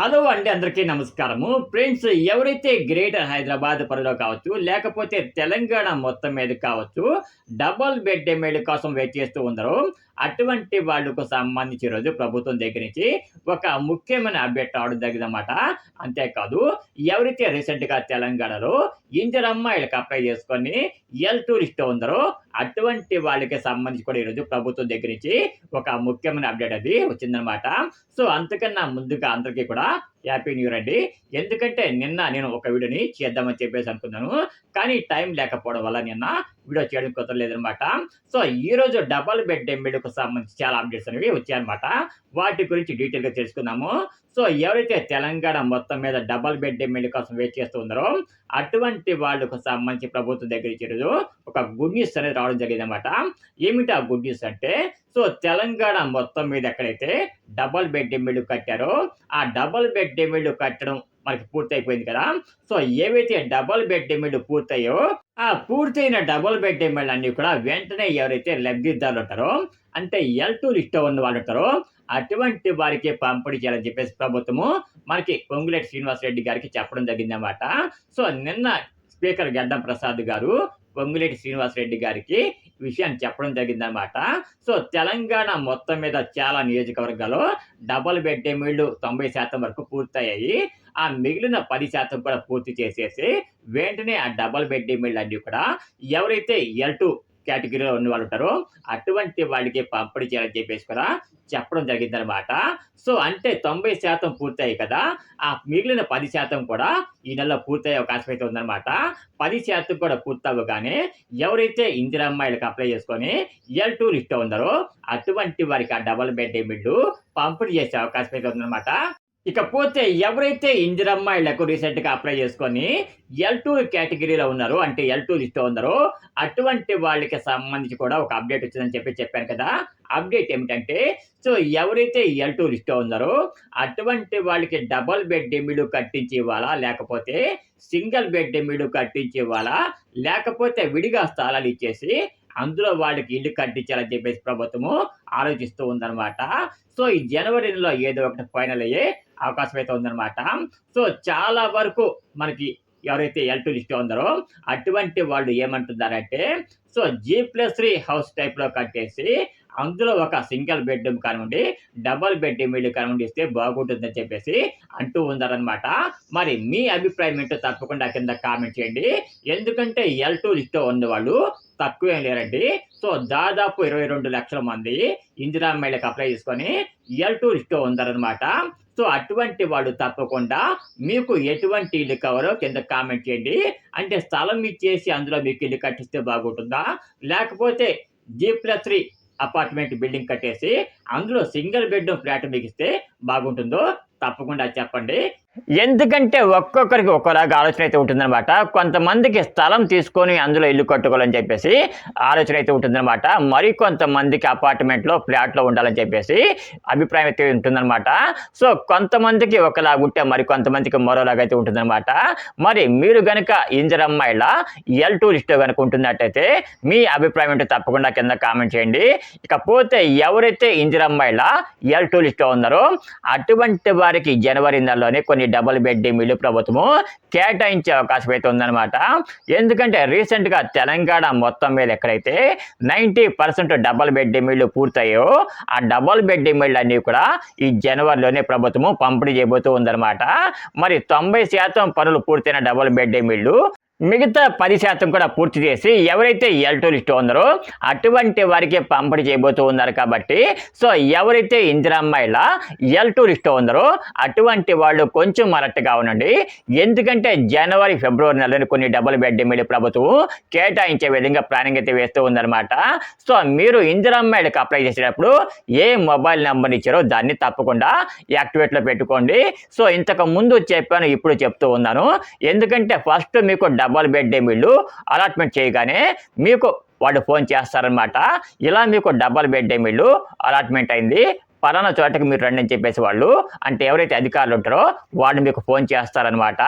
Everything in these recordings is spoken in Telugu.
హలో అండి అందరికీ నమస్కారము. ఫ్రెండ్స్ ఎవరైతే గ్రేటర్ హైదరాబాద్ పరిలో కావచ్చు లేకపోతే తెలంగాణ మొత్తం మీద కావచ్చు డబల్ బెడ్ ఎమ్మెల్యే కోసం వెయిట్ చేస్తూ ఉన్నారో అటువంటి వాళ్ళకు సంబంధించి రోజు ప్రభుత్వం దగ్గర నుంచి ఒక ముఖ్యమైన అప్డేట్ రావడం జరిగిందన్నమాట. అంతేకాదు ఎవరైతే రీసెంట్గా తెలంగాణలో ఇంజర్ అమ్మాయిలకు అప్లై చేసుకొని ఎల్ టూరిస్ట్ ఉందరో అటువంటి వాళ్ళకి సంబంధించి కూడా ఈరోజు ప్రభుత్వం దగ్గర నుంచి ఒక ముఖ్యమైన అప్డేట్ అది వచ్చిందనమాట సో అంతకన్నా ముందుగా అందరికీ కూడా హ్యాపీ న్యూ ఇయర్ అండి. ఎందుకంటే నిన్న నేను ఒక వీడియోని చేద్దామని చెప్పేసి అనుకున్నాను. కానీ టైం లేకపోవడం వల్ల నిన్న వీడియో చేయడం కుదరలేదనమాట సో ఈ రోజు డబల్ బెడ్ ఎమ్మెల్యేకు సంబంధించి చాలా అప్డేట్స్ అనేవి వచ్చాయన్నమాట. వాటి గురించి డీటెయిల్గా తెలుసుకుందాము. సో ఎవరైతే తెలంగాణ మొత్తం మీద డబల్ బెడ్ ఎమ్మెల్యే కోసం వెయిట్ చేస్తూ ఉన్నారో అటువంటి వాళ్ళకు సంబంధించి ప్రభుత్వం దగ్గర నుంచి ఒక గుడ్ న్యూస్ అనేది రావడం జరిగింది అనమాట ఏమిటి ఆ గుడ్ న్యూస్ అంటే సో తెలంగాణ మొత్తం మీద ఎక్కడైతే డబల్ బెడ్ ఎమ్మెల్యే కట్టారో ఆ డబల్ బెడ్ ఎమ్మెల్యే కట్టడం మనకి పూర్తి అయిపోయింది కదా. సో ఏవైతే డబల్ బెడ్ ఎమ్మెల్యే పూర్తయ్యో ఆ పూర్తయిన డబల్ బెడ్ ఎమ్మెల్యే అన్ని కూడా వెంటనే ఎవరైతే లబ్ధిదారులు ఉంటారో అంటే ఎల్ టూ లిస్ట్ ఉన్న వాళ్ళు ఉంటారో అటువంటి వారికి పంపిణీ చేయాలని చెప్పేసి ప్రభుత్వము మనకి పొంగులేటి శ్రీనివాసరెడ్డి గారికి చెప్పడం జరిగిందన్నమాట. సో నిన్న స్పీకర్ గడ్డం ప్రసాద్ గారు పొంగులేటి శ్రీనివాసరెడ్డి గారికి విషయాన్ని చెప్పడం జరిగిందనమాట సో తెలంగాణ మొత్తం మీద చాలా నియోజకవర్గాల్లో డబల్ బెడ్ ఎమ్మెల్యేలు తొంభై శాతం వరకు పూర్తయ్యాయి. ఆ మిగిలిన పది శాతం కూడా పూర్తి చేసేసి వెంటనే ఆ డబల్ బెడ్ ఎమ్మెల్యేలు అన్ని కూడా ఎవరైతే ఎల్ టూ కేటగిరీలో ఉన్న వాళ్ళు ఉంటారో. అటువంటి వాళ్ళకి పంపిణీ చేయాలని చెప్పేసి కూడా చెప్పడం జరిగిందనమాట సో అంటే తొంభై శాతం పూర్తయ్యాయి కదా. ఆ మిగిలిన పది శాతం కూడా ఈ నెలలో పూర్తయ్యే అవకాశం అయితే ఉందన్నమాట. పది శాతం కూడా పూర్తవ్వగానే ఎవరైతే ఇందిరమ్మాయిలకు అప్లై చేసుకొని ఎల్ టూ లిస్ట్ ఉందరో అటువంటి వారికి ఆ డబల్ బెడ్ ఎమ్మెల్యేలు పంపిణీ చేసే అవకాశం అయితే ఉందన్నమాట. ఇకపోతే ఎవరైతే ఇందిరమ్మాయిలకు రీసెంట్గా అప్లై చేసుకొని ఎల్ టూ కేటగిరీలో ఉన్నారో అంటే ఎల్ టూ లిస్ట్లో ఉన్నారో అటువంటి వాళ్ళకి సంబంధించి కూడా ఒక అప్డేట్ వచ్చిందని చెప్పి చెప్పాను కదా. అప్డేట్ ఏమిటంటే సో ఎవరైతే ఎల్ టూ లిస్ట్లో ఉన్నారో అటువంటి వాళ్ళకి డబల్ బెడ్ ఎమ్మిడు కట్టించి ఇవ్వాలా? లేకపోతే సింగిల్ బెడ్ ఎమ్మిడు కట్టించి ఇవ్వాలా? లేకపోతే విడిగా స్థలాలు ఇచ్చేసి అందులో వాళ్ళకి ఇల్లు కట్టించాలని చెప్పేసి ప్రభుత్వము ఆలోచిస్తూ ఉందన్నమాట. సో ఈ జనవరి నెలలో ఏదో ఒకటి ఫైనల్ అయ్యే అవకాశం అయితే ఉందన్నమాట. సో చాలా వరకు మనకి ఎవరైతే ఎల్ టూ లిస్ట్ ఉందరో అటువంటి వాళ్ళు ఏమంటున్నారంటే so G plus three house టైప్లో కట్టేసి అందులో ఒక సింగిల్ బెడ్రూమ్ కానివ్వండి డబల్ బెడ్రూమ్ ఇల్లు కానివ్వండి ఇస్తే బాగుంటుందని చెప్పేసి అంటూ ఉన్నారనమాట మరి మీ అభిప్రాయం ఏంటో తప్పకుండా కింద కామెంట్ చేయండి. ఎందుకంటే ఎల్ టూ లిస్ట్లో ఉన్నవాళ్ళు తక్కువేం లేరండి. సో దాదాపు ఇరవై రెండు లక్షల మంది ఇందిరా మహిళకు అప్లై చేసుకొని ఎల్ టూ లిస్ట్లో ఉన్నారనమాట సో అటువంటి వాళ్ళు తప్పకుండా మీకు ఎటువంటి ఇల్లు కావాలో కింద కామెంట్ చేయండి. అంటే స్థలం ఇచ్చేసి అందులో మీకు ఇల్లు కట్టిస్తే బాగుంటుందా? లేకపోతే G plus three apartment building కట్టేసి అందులో సింగిల్ బెడ్రూమ్ ఫ్లాట్ మీకు ఇస్తే బాగుంటుందో తప్పకుండా చెప్పండి. ఎందుకంటే ఒక్కొక్కరికి ఒక్కోలాగా ఆలోచన అయితే ఉంటుందన్నమాట. కొంతమందికి స్థలం తీసుకొని అందులో ఇల్లు కట్టుకోవాలని చెప్పేసి ఆలోచన అయితే ఉంటుందన్నమాట. మరి కొంతమందికి అపార్ట్మెంట్లో ఫ్లాట్లో ఉండాలని చెప్పేసి అభిప్రాయం అయితే ఉంటుందన్నమాట. సో కొంతమందికి ఒకలాగా ఉంటే మరి కొంతమందికి మరోలాగా అయితే ఉంటుందన్నమాట. మరి మీరు గనుక ఇంజరమ్మాయిల ఎల్ టూ కనుక ఉంటున్నట్టయితే మీ అభిప్రాయం ఏంటో తప్పకుండా కింద కామెంట్ చేయండి. ఇకపోతే ఎవరైతే ఇంజరమ్మాయిల ఎల్ టూ ఉన్నారో అటువంటి వారికి జనవరి నెలలోనే కొన్ని డబుల్ బెడ్ మిల్లు ప్రభుత్వము కేటాయించే అవకాశం అయితే ఉందన్నమాట. ఎందుకంటే రీసెంట్గా తెలంగాణ మొత్తం మీద ఎక్కడైతే నైంటీ పర్సెంట్ డబల్ బెడ్ మిల్లు పూర్తయ్యో ఆ డబల్ బెడ్ మిల్లు అన్నీ కూడా ఈ జనవరిలోనే ప్రభుత్వము పంపిణీ చేయబోతూ ఉందన్నమాట. మరి తొంభై శాతం పనులు పూర్తయిన డబల్ బెడ్ మిల్లు మిగతా పది శాతం కూడా పూర్తి చేసి ఎవరైతే ఎల్ టూరిస్ట్ ఉన్నారో అటువంటి వారికి పంపిణీ చేయబోతూ ఉన్నారు కాబట్టి సో ఎవరైతే ఇందిరామ్మాయిల ఎల్ టూరిస్ట్ ఉన్నారో అటువంటి వాళ్ళు కొంచెం అలర్ట్గా ఉండండి. ఎందుకంటే జనవరి ఫిబ్రవరి నెలలో కొన్ని డబుల్ బెడ్ మీద ప్రభుత్వం కేటాయించే విధంగా ప్లానింగ్ అయితే వేస్తూ ఉందన్నమాట. సో మీరు ఇందిరామ్మాయిలకు అప్లై చేసేటప్పుడు ఏ మొబైల్ నెంబర్ ఇచ్చారో దాన్ని తప్పకుండా యాక్టివేట్లో పెట్టుకోండి. సో ఇంతకు ముందు చెప్పాను ఇప్పుడు చెప్తూ ఉన్నాను. ఎందుకంటే ఫస్ట్ మీకు డబల్ డబల్ బెడ్ వీళ్ళు అలాట్మెంట్ చేయగానే మీకు వాళ్ళు ఫోన్ చేస్తారనమాట ఇలా మీకు డబల్ బెడ్ వీళ్ళు అలాట్మెంట్ అయింది. పలానా చోటకి మీరు రండి అని చెప్పేసి వాళ్ళు అంటే ఎవరైతే అధికారులు ఉంటారో వాళ్ళు మీకు ఫోన్ చేస్తారనమాట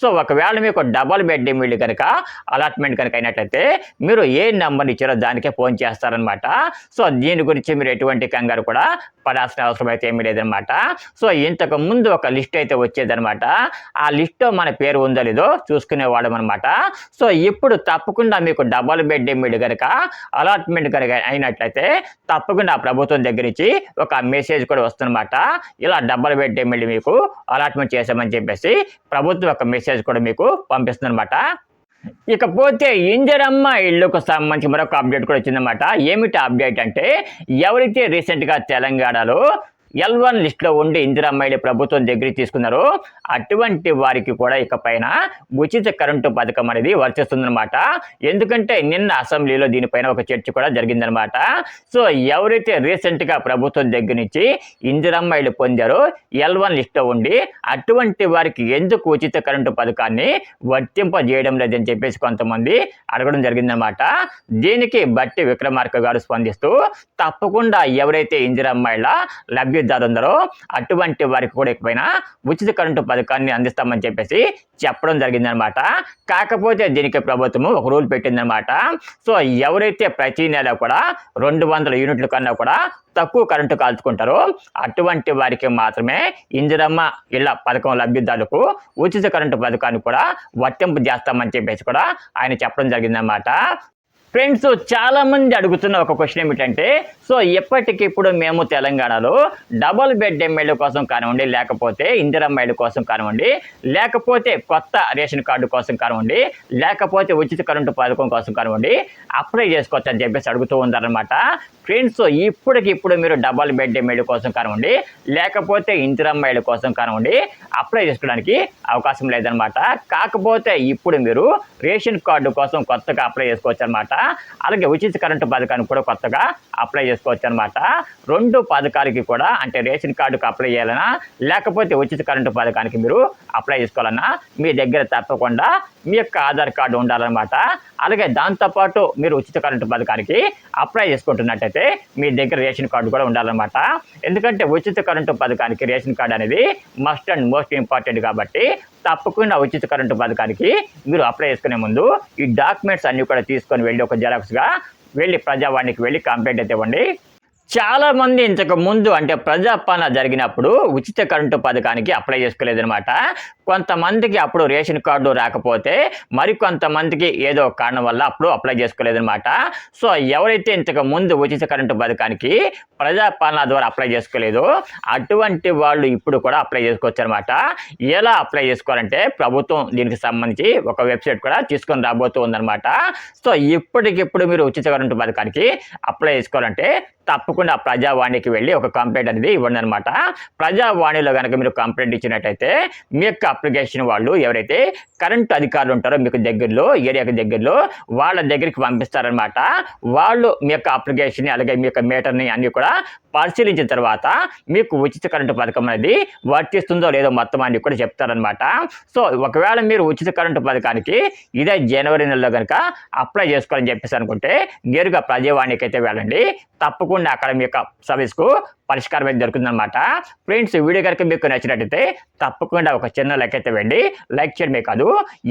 సో ఒకవేళ మీకు డబల్ బెడ్ వీళ్ళు కనుక అలాట్మెంట్ కనుక అయినట్లయితే మీరు ఏ నెంబర్ ఇచ్చారో దానికే ఫోన్ చేస్తారనమాట సో దీని గురించి మీరు ఎటువంటి కంగారు కూడా పడాల్సిన అవసరం అయితే ఏమీ లేదనమాట సో ఇంతకు ముందు ఒక లిస్ట్ అయితే వచ్చేదనమాట ఆ లిస్ట్లో మన పేరు ఉందో లేదో చూసుకునేవాళ్ళం అనమాట సో ఇప్పుడు తప్పకుండా మీకు డబల్ బెడ్ ఎమ్మిడి కనుక అలాట్మెంట్ కనుక అయినట్లయితే తప్పకుండా ప్రభుత్వం దగ్గర నుంచి ఒక మెసేజ్ కూడా వస్తుందన్నమాట. ఇలా డబల్ బెడ్ ఎమ్మిడి మీకు అలాట్మెంట్ చేసామని చెప్పేసి ప్రభుత్వం ఒక మెసేజ్ కూడా మీకు పంపిస్తుందన్నమాట. ఇకపోతే ఇంజరమ్మ ఇళ్ళకు సంబంధించి మరొక అప్డేట్ కూడా వచ్చిందన్నమాట. ఏమిటి అప్డేట్ అంటే ఎవరైతే రీసెంట్గా తెలంగాణలో ఎల్ వన్ లిస్టులో ఉండి ఇందిరమ్మాయిలు ప్రభుత్వం దగ్గరికి తీసుకున్నారో. అటువంటి వారికి కూడా ఇకపైన ఉచిత కరెంటు పథకం అనేది వర్తిస్తుందనమాట ఎందుకంటే నిన్న అసెంబ్లీలో దీనిపైన ఒక చర్చ కూడా జరిగిందనమాట సో ఎవరైతే రీసెంట్గా ప్రభుత్వం దగ్గర నుంచి ఇందిరమ్మాయిలు పొందారో ఎల్ వన్ లిస్టులో ఉండి అటువంటి వారికి ఎందుకు ఉచిత కరెంటు పథకాన్ని వర్తింపజేయడం లేదని చెప్పేసి కొంతమంది అడగడం జరిగిందనమాట దీనికి బట్టి విక్రమార్క గారు స్పందిస్తూ తప్పకుండా ఎవరైతే ఇందిరమ్మాయిల లబ్ధిదారు ఉందరో అటువంటి వారికి కూడా ఎక్కువైనా ఉచిత కరెంటు పథకాన్ని అందిస్తామని చెప్పేసి చెప్పడం జరిగిందనమాట కాకపోతే దీనికి ప్రభుత్వము ఒక రూల్ పెట్టిందనమాట సో ఎవరైతే ప్రతి నెల కూడా రెండు వందల యూనిట్ల కన్నా కూడా తక్కువ కరెంటు కాల్చుకుంటారో అటువంటి వారికి మాత్రమే ఇందిరమ్మ ఇళ్ళ పథకం లబ్ధిదారులకు ఉచిత కరెంటు పథకాన్ని కూడా వర్తింపు చేస్తామని చెప్పేసి కూడా ఆయన చెప్పడం జరిగిందనమాట ఫ్రెండ్స్ చాలామంది అడుగుతున్న ఒక క్వశ్చన్ ఏమిటంటే సో ఎప్పటికిప్పుడు మేము తెలంగాణలో డబుల్ బెడ్ ఎమ్మెల్యే కోసం కానివ్వండి లేకపోతే ఇందిరమ్మాయిల కోసం కానివ్వండి లేకపోతే కొత్త రేషన్ కార్డు కోసం కానివ్వండి లేకపోతే ఉచిత కరెంటు పథకం కోసం కానివ్వండి అప్లై చేసుకోవచ్చు అని చెప్పేసి అడుగుతూ ఉన్నారనమాట ఫ్రెండ్స్ ఇప్పటికి ఇప్పుడు మీరు డబల్ బెడ్ ఎమ్మెల్యే కోసం కానివ్వండి లేకపోతే ఇందిరమ్మాయిల కోసం కానివ్వండి అప్లై చేసుకోవడానికి అవకాశం లేదనమాట కాకపోతే ఇప్పుడు మీరు రేషన్ కార్డు కోసం కొత్తగా అప్లై చేసుకోవచ్చు అనమాట అలాగే ఉచిత కరెంటు పథకానికి కూడా కొత్తగా అప్లై చేసుకోవచ్చు అనమాట రెండు పథకాలకి కూడా అంటే రేషన్ కార్డుకి అప్లై చేయాలన్నా లేకపోతే ఉచిత కరెంటు పథకానికి మీరు అప్లై చేసుకోవాలన్నా మీ దగ్గర తప్పకుండా మీ యొక్క ఆధార్ కార్డు ఉండాలన్నమాట. అలాగే దాంతోపాటు మీరు ఉచిత కరెంటు పథకానికి అప్లై చేసుకుంటున్నట్టయితే మీ దగ్గర రేషన్ కార్డు కూడా ఉండాలన్నమాట. ఎందుకంటే ఉచిత కరెంటు పథకానికి రేషన్ కార్డు అనేది మస్ట్ అండ్ మోస్ట్ ఇంపార్టెంట్ కాబట్టి తప్పకుండా ఉచిత కరెంటు పథకానికి మీరు అప్లై చేసుకునే ముందు ఈ డాక్యుమెంట్స్ అన్నీ కూడా తీసుకొని వెళ్ళి ఒక జెరాక్స్గా వెళ్ళి ప్రజావాణికి వెళ్ళి కంప్లైంట్ అయితే ఇవ్వండి. చాలామంది ఇంతకు ముందు అంటే ప్రజాపాలన జరిగినప్పుడు ఉచిత కరెంటు పథకానికి అప్లై చేసుకోలేదనమాట కొంతమందికి అప్పుడు రేషన్ కార్డు రాకపోతే మరికొంతమందికి ఏదో కారణం వల్ల అప్పుడు అప్లై చేసుకోలేదనమాట సో ఎవరైతే ఇంతకు ముందు ఉచిత కరెంటు పథకానికి ప్రజాపాలన ద్వారా అప్లై చేసుకోలేదో అటువంటి వాళ్ళు ఇప్పుడు కూడా అప్లై చేసుకోవచ్చు అనమాట ఎలా అప్లై చేసుకోవాలంటే ప్రభుత్వం దీనికి సంబంధించి ఒక వెబ్సైట్ కూడా తీసుకొని రాబోతూ ఉందన్నమాట. సో ఇప్పటికిప్పుడు మీరు ఉచిత కరెంటు పథకానికి అప్లై చేసుకోవాలంటే తప్పకుండా ప్రజావాణికి వెళ్ళి ఒక కంప్లైంట్ అనేది ఇవ్వండి అనమాట ప్రజావాణిలో కనుక మీరు కంప్లైంట్ ఇచ్చినట్టయితే మీ యొక్క అప్లికేషన్ వాళ్ళు ఎవరైతే కరెంట్ అధికారులు ఉంటారో మీకు దగ్గరలో ఏరియాకి దగ్గరలో వాళ్ళ దగ్గరికి పంపిస్తారనమాట వాళ్ళు మీ యొక్క అప్లికేషన్ అలాగే మీ యొక్క మీటర్ని అన్నీ కూడా పరిశీలించిన తర్వాత మీకు ఉచిత కరెంటు పథకం అనేది వర్తిస్తుందో లేదో మొత్తం అని కూడా చెప్తారనమాట సో ఒకవేళ మీరు ఉచిత కరెంటు పథకానికి ఇదే జనవరి నెలలో కనుక అప్లై చేసుకోవాలని చెప్పేసి అనుకుంటే నేరుగా ప్రజావాణికి అయితే వెళ్ళండి. తప్పకుండా అక్కడ మీ యొక్క సర్వీస్కు పరిష్కారం అయితే దొరుకుతుందన్నమాట. ఫ్రెండ్స్ వీడియో కనుక మీకు నచ్చినట్టయితే తప్పకుండా ఒక చిన్న లైక్ అయితే వెండి లైక్ చేయడమే కాదు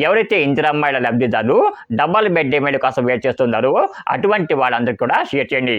ఎవరైతే ఇందిరమ్మాయిల లబ్ధిదారు డబల్ బెడ్ డిమాండ్ కోసం వెయిట్ చేస్తున్నారో అటువంటి వాళ్ళందరికీ కూడా షేర్ చేయండి.